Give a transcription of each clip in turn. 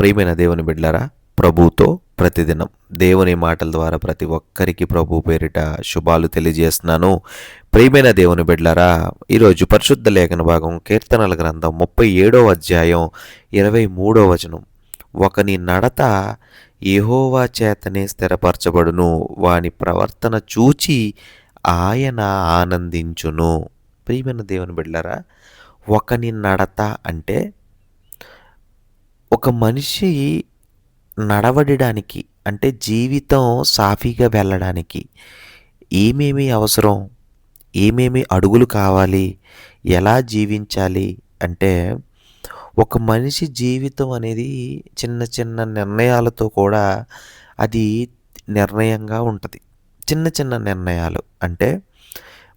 ప్రియమైన దేవుని బిడ్డలారా ప్రభుతో ప్రతిదినం దేవుని మాటల ద్వారా ప్రతి ఒక్కరికి ప్రభు పేరిట శుభాలు తెలియజేస్తున్నాను. ప్రియమైన దేవుని బిడ్డలారా ఈరోజు పరిశుద్ధ లేఖన భాగం కీర్తనల గ్రంథం ముప్పై ఏడో అధ్యాయం ఇరవై మూడో వచనం. ఒకని నడత ఏహోవా చేతనే స్థిరపరచబడును వాని ప్రవర్తన చూచి ఆయన ఆనందించును. ప్రియమైన దేవుని బిడ్డలారా ఒకని నడత అంటే ఒక మనిషి నడవడడానికి అంటే జీవితం సాఫీగా వెళ్ళడానికి ఏమేమి అవసరం? ఏమేమి అడుగులు కావాలి? ఎలా జీవించాలి? అంటే ఒక మనిషి జీవితం అనేది చిన్న చిన్న నిర్ణయాలతో కూడా అది నిర్ణయంగా ఉంటుంది. చిన్న చిన్న నిర్ణయాలు. అంటే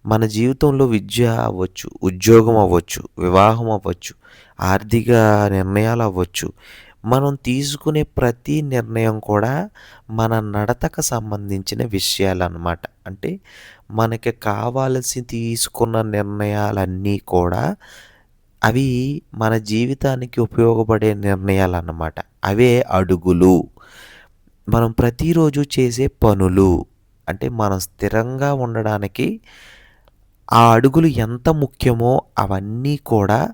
మన జీవితంలో విద్య అవ్వచ్చు ఉద్యోగం అవ్వచ్చు వివాహం అవ్వచ్చు ఆర్థిక నిర్ణయాలు అవ్వచ్చు మనం తీసుకునే ప్రతి నిర్ణయం కూడా మన నడతకు సంబంధించిన విషయాలన్నమాట. అంటే మనకి కావాల్సి తీసుకున్న నిర్ణయాలన్నీ కూడా అవి మన జీవితానికి ఉపయోగపడే నిర్ణయాలు అన్నమాట అవే అడుగులు. మనం ప్రతిరోజు చేసే పనులు అంటే మనం స్థిరంగా ఉండడానికి ఆ అడుగులు ఎంత ముఖ్యమో అవన్నీ కూడా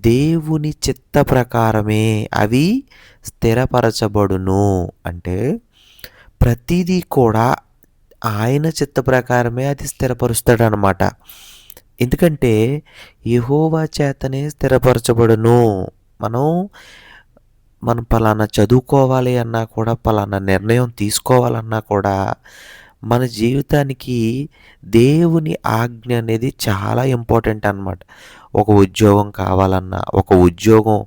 దేవుని చిత్త ప్రకారమే అవి స్థిరపరచబడును. అంటే ప్రతిదీ కూడా ఆయన చిత్త ప్రకారమే అది స్థిరపరుస్తాడనమాట. ఎందుకంటే యహోవా చేతనే స్థిరపరచబడును. మనం మనం పలానా చదువుకోవాలి అన్నా కూడా పలానా నిర్ణయం తీసుకోవాలన్నా కూడా మన జీవితానికి దేవుని ఆజ్ఞ అనేది చాలా ఇంపార్టెంట్ అన్నమాట. ఒక ఉద్యోగం కావాలన్నా ఒక ఉద్యోగం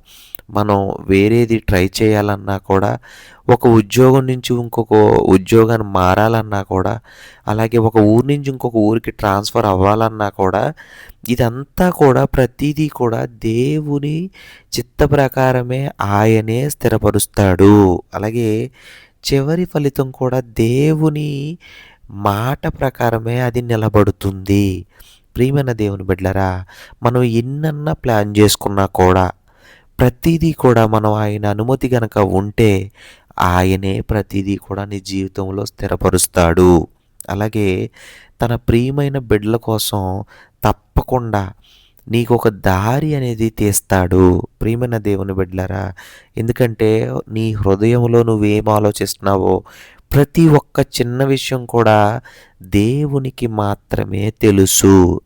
మనం వేరేది ట్రై చేయాలన్నా కూడా ఒక ఉద్యోగం నుంచి ఇంకొక ఉద్యోగాన్ని మారాలన్నా కూడా అలాగే ఒక ఊరి నుంచి ఇంకొక ఊరికి ట్రాన్స్ఫర్ అవ్వాలన్నా కూడా ఇదంతా కూడా ప్రతిదీ కూడా దేవుని చిత్త ప్రకారమే ఆయనే స్థిరపరుస్తాడు. అలాగే చివరి ఫలితం కూడా దేవుని మాట ప్రకారమే అది నిలబడుతుంది. ప్రియమైన దేవుని బిడ్డలరా మనం ఎన్నన్నా ప్లాన్ చేసుకున్నా కూడా ప్రతిదీ కూడా మనం ఆయన అనుమతి గనక ఉంటే ఆయనే ప్రతిదీ కూడా నీ జీవితంలో స్థిరపరుస్తాడు. అలాగే తన ప్రియమైన బిడ్డల కోసం తప్పకుండా నీకు ఒక దారి అనేది తీస్తాడు. ప్రియమైన దేవుని బిడ్డలరా ఎందుకంటే నీ హృదయంలో నువ్వేం ఆలోచిస్తున్నావో ప్రతి ఒక్క చిన్న విషయం కూడా దేవునికి మాత్రమే తెలుసు.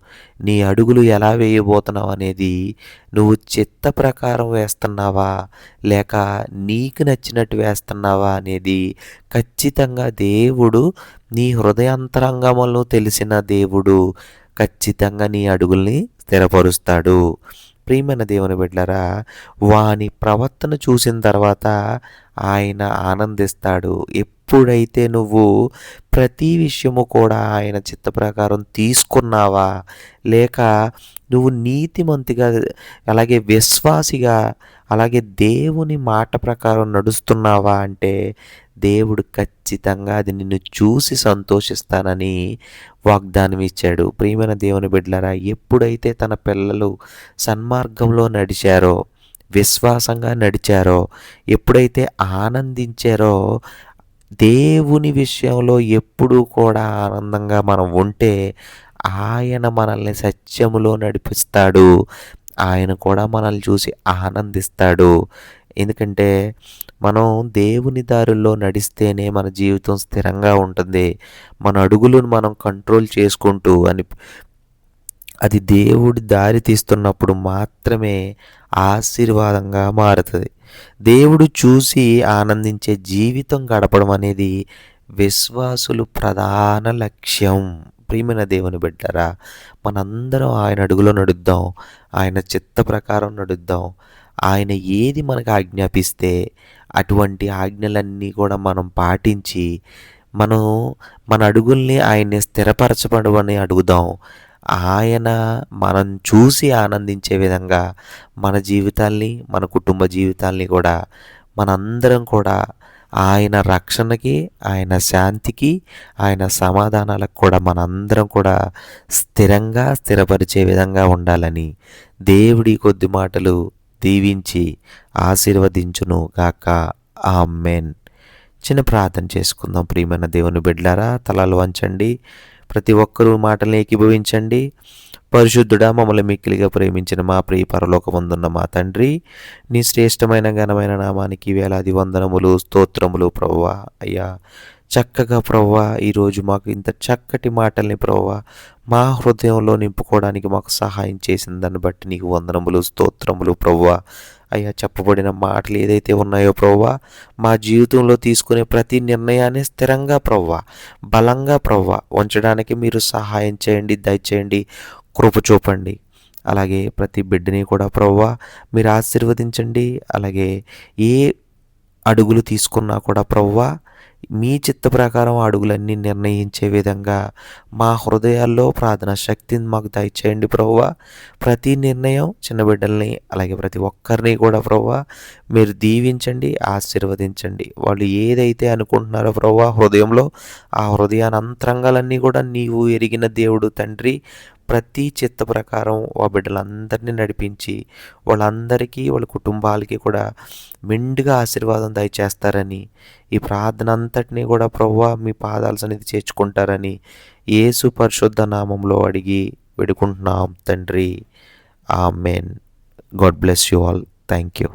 నీ అడుగులు ఎలా వేయబోతున్నావు అనేది నువ్వు చిత్త ప్రకారం వేస్తున్నావా? లేక నీకు నచ్చినట్టు వేస్తున్నావా అనేది ఖచ్చితంగా దేవుడు నీ హృదయాంతరంగంలో తెలిసిన దేవుడు ఖచ్చితంగా నీ అడుగుల్ని స్థిరపరుస్తాడు. ప్రియమైన దేవుని బిడ్డలరా వాని ప్రవర్తన చూసిన తర్వాత ఆయన ఆనందిస్తాడు. ఎప్పుడైతే నువ్వు ప్రతి విషయము కూడా ఆయన చిత్త ప్రకారం తీసుకున్నావా లేక నువ్వు నీతిమంతిగా అలాగే విశ్వాసిగా అలాగే దేవుని మాట ప్రకారం నడుస్తున్నావా అంటే దేవుడు ఖచ్చితంగా అది నిన్ను చూసి సంతోషిస్తానని వాగ్దానం ఇచ్చాడు ప్రియమైన దేవుని బిడ్డలారా ఎప్పుడైతే తన పిల్లలు సన్మార్గంలో నడిచారో విశ్వాసంగా నడిచారో ఎప్పుడైతే ఆనందించారో దేవుని విషయంలో ఎప్పుడూ కూడా ఆనందంగా మనం ఉంటే ఆయన మనల్ని సత్యములో నడిపిస్తాడు. ఆయన కూడా మనల్ని చూసి ఆనందిస్తాడు. ఎందుకంటే మనం దేవుని దారుల్లో నడిస్తేనే మన జీవితం స్థిరంగా ఉంటుంది. మన అడుగులను మనం కంట్రోల్ చేసుకుంటూ అని అది దేవుడి దారి తీస్తున్నప్పుడు మాత్రమే ఆశీర్వాదంగా మారుతుంది. దేవుడు చూసి ఆనందించే జీవితం గడపడం అనేది విశ్వాసులు ప్రధాన లక్ష్యం. ప్రియమైన దేవుని బిడ్డరా మనందరం ఆయన అడుగులో నడుద్దాం ఆయన చిత్త ప్రకారం నడుద్దాం. ఆయన ఏది మనకు ఆజ్ఞాపిస్తే అటువంటి ఆజ్ఞలన్నీ కూడా మనం పాటించి మనం మన అడుగుల్ని ఆయన్ని స్థిరపరచబడమని అడుగుదాం. ఆయన మనం చూసి ఆనందించే విధంగా మన జీవితాల్ని మన కుటుంబ జీవితాల్ని కూడా మనందరం కూడా ఆయన రక్షణకి ఆయన శాంతికి ఆయన సమాధానాలకు కూడా మనందరం కూడా స్థిరంగా స్థిరపరిచే విధంగా ఉండాలని దేవుడి కొద్ది మాటలు దీవించి ఆశీర్వదించును గాక. ఆమెన్. చిన్న ప్రార్థన చేసుకుందాం ప్రియమైన దేవుని బిడ్లారా తలలు వంచండి. ప్రతి ఒక్కరూ మాటల్ని ఏకీభవించండి. పరిశుద్ధుడా మమ్మల్ని మిక్కిలిగా ప్రేమించిన మా ప్రియ పరలోకముందున్న మా తండ్రి నీ శ్రేష్టమైన ఘనమైన నామానికి వేలాది వందనములు స్తోత్రములు ప్రవ్వా. అయ్యా చక్కగా ప్రవ్వా ఈరోజు మాకు ఇంత చక్కటి మాటల్ని ప్రవ్వా మా హృదయంలో నింపుకోవడానికి మాకు సహాయం చేసిన దాన్ని బట్టి నీకు వందనములు స్తోత్రములు ప్రవ్వా. అయ్యా చెప్పబడిన మాటలు ఏదైతే ఉన్నాయో ప్రవ్వా మా జీవితంలో తీసుకునే ప్రతి నిర్ణయాన్ని స్థిరంగా ప్రవ్వా బలంగా ప్రవ్వా. ఉంచడానికి మీరు సహాయం చేయండి దయచేయండి కృప చూపండి. అలాగే ప్రతి బిడ్డని కూడా ప్రవ్వా మీరు ఆశీర్వదించండి. అలాగే ఏ అడుగులు తీసుకున్నా కూడా ప్రవ్వా మీ చిత్త ప్రకారం అడుగులన్నీ నిర్ణయించే విధంగా మా హృదయాల్లో ప్రార్థన శక్తిని మాకు దయచేయండి ప్రవ్వా. ప్రతి నిర్ణయం చిన్న బిడ్డల్ని అలాగే ప్రతి ఒక్కరిని కూడా ప్రవ్వా మీరు దీవించండి ఆశీర్వదించండి. వాళ్ళు ఏదైతే అనుకుంటున్నారో ప్రవ్వా హృదయంలో ఆ హృదయాన అంతరంగాలన్నీ కూడా నీవు ఎరిగిన దేవుడు తండ్రి ప్రతి చిత్త ప్రకారం ఆ బిడ్డలందరినీ నడిపించి వాళ్ళందరికీ వాళ్ళ కుటుంబాలకి కూడా మెండుగా ఆశీర్వాదం దయచేస్తారని ఈ ప్రార్థన అంతటినీ కూడా ప్రవ్వా మీ పాదాల సన్నిధి చేర్చుకుంటారని యేసు పరిశుద్ధ నామంలో అడిగి వేడుకుంటున్నాం తండ్రి. Amen God bless you all. Thank you